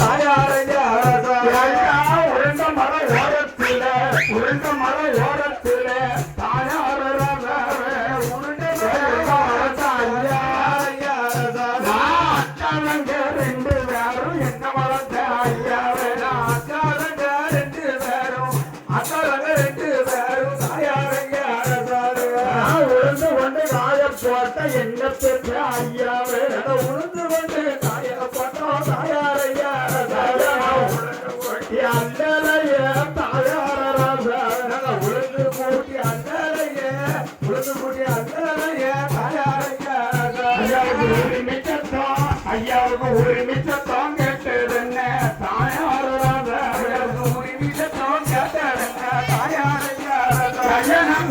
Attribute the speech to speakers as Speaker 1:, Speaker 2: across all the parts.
Speaker 1: தாயாரையா
Speaker 2: மலை ஓரத்தில்? மலை ஓர அவளுக்கு உரிமிச்ச தான் கேட்டதுங்க தாயாரதாங்க அவளுக்கு
Speaker 1: உரிமிச்ச தான் கேட்டதுங்க தாயாரங்க கல்யாணம்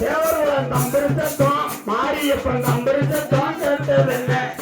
Speaker 2: தேவரவன் நம்பருத்தம் மாரியப்பன் நம்பருத்தம் கேட்டதுங்க